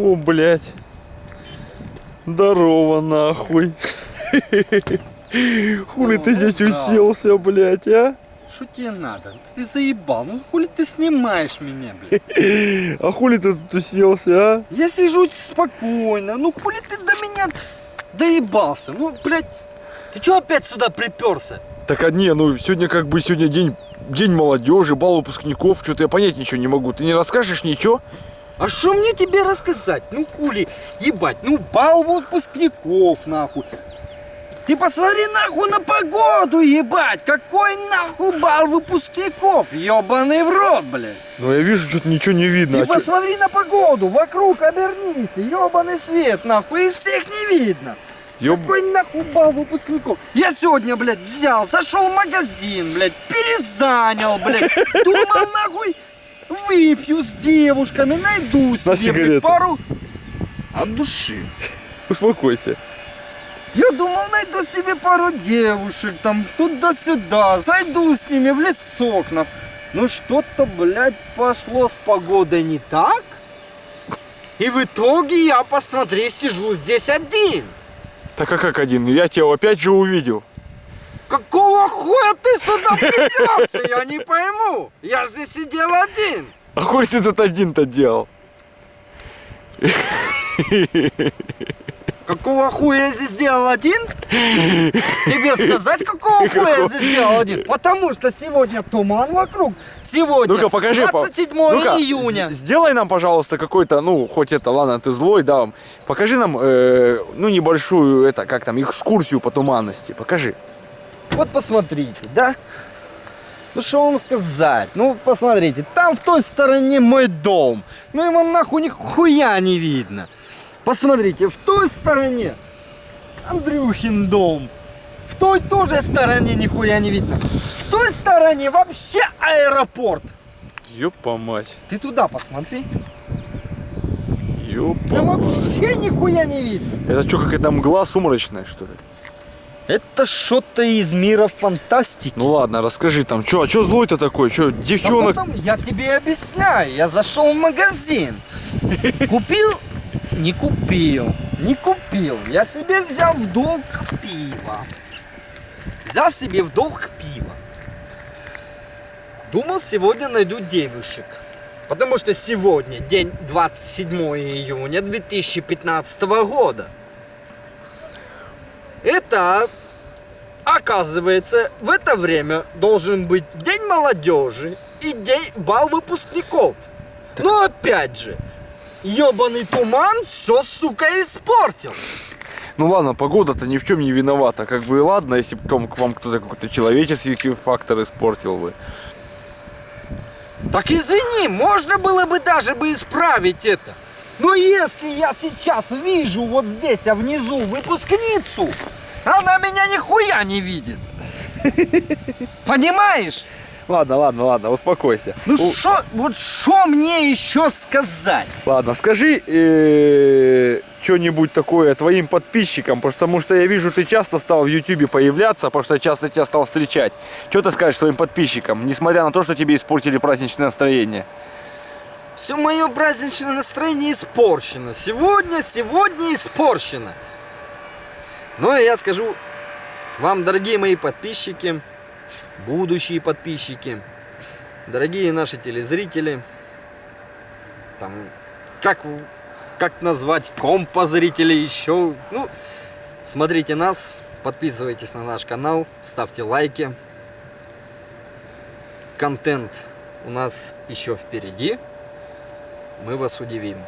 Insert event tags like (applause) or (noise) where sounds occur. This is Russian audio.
О, блядь. Здорово, нахуй. Хули ты О, здесь здравствуй. уселся, блядь, а? Что тебе надо? Ты заебал. Ну хули ты снимаешь меня, блядь? А хули ты тут уселся, а? Я сижу спокойно. Ну хули ты до меня доебался? Ну, блядь, ты чё опять сюда приперся? Так, а не, ну сегодня как бы сегодня день, день молодежи, бал выпускников, что-то я понять ничего не могу. Ты не расскажешь ничего? А что мне тебе рассказать? Ну хули, ебать, ну бал выпускников, нахуй. Ты посмотри нахуй на погоду, ебать! Какой нахуй бал выпускников? Ебаный в рот, блядь! Ну я вижу, что-то ничего не видно. Ты А чё- посмотри на погоду, вокруг обернись, ебаный свет, нахуй, и всех не видно. Ёб- Какой нахуй бал выпускников? Я сегодня, блядь, взял, зашел в магазин, блядь, перезанял, блядь. Думал, нахуй, выпью с девушками, найду себе, блядь, пару... От души. Успокойся. Я думал, найду себе пару девушек, там, туда-сюда, зайду с ними в лесок, нах. Ну что-то, блядь, пошло с погодой не так. И в итоге я, посмотри, сижу здесь один. Так а как один? Я тебя опять же увидел. Какого хуя ты сюда приперся? Я не пойму. Я здесь сидел один. А хуй ты тут один-то делал? Какого хуя я здесь сделал один? Тебе сказать, какого хуя я здесь сделал один? Потому что сегодня туман вокруг. Сегодня Ну-ка, покажи. па- 27 Ну-ка, июня. Сделай нам, пожалуйста, какой-то, ну, хоть это, ладно, ты злой, да, покажи нам, э, ну, небольшую, это, как там, экскурсию по туманности, покажи. Вот посмотрите, да? Ну что вам сказать? Ну посмотрите, там в той стороне мой дом. Ну его нахуй нихуя не видно. Посмотрите, в той стороне Андрюхин дом. В той тоже стороне нихуя не видно. В той стороне вообще аэропорт. Ёпа мать, Ты туда посмотри. ёпа Там вообще нихуя не видно. Это что, какая-то мгла сумрачная, что ли? Это что-то из мира фантастики. Ну ладно, расскажи там, что, а что злой-то такой, что, девчонок? потом я тебе объясняю. Я зашел в магазин. (laughs) Купил? Не купил. Не купил. Я себе взял в долг пиво. Взял себе в долг пиво. Думал, сегодня найду девушек. Потому что сегодня день 27 июня 2015 года. Это, оказывается, в это время должен быть День молодежи и день бал выпускников. Но опять же, ебаный туман все, сука, испортил. Ну ладно, погода-то ни в чем не виновата, как бы и ладно, если бы там к вам кто-то какой-то человеческий фактор испортил бы. Так извини, можно было бы даже бы исправить это. Но если я сейчас вижу вот здесь, а внизу выпускницу, она меня нихуя не видит. (laughs) Понимаешь? Ладно, ладно, ладно, успокойся. Ну У- вот что мне еще сказать? Ладно, скажи э, что-нибудь такое твоим подписчикам, потому что я вижу, ты часто стал в Ютубе появляться, потому что я часто тебя стал встречать. Что ты скажешь своим подписчикам, несмотря на то, что тебе испортили праздничное настроение? Все мое праздничное настроение испорчено. Сегодня, сегодня испорчено. Но я скажу вам, дорогие мои подписчики, будущие подписчики, дорогие наши телезрители, там, как, как назвать, композрители еще, ну, смотрите нас, подписывайтесь на наш канал, ставьте лайки. Контент у нас еще впереди мы вас удивим.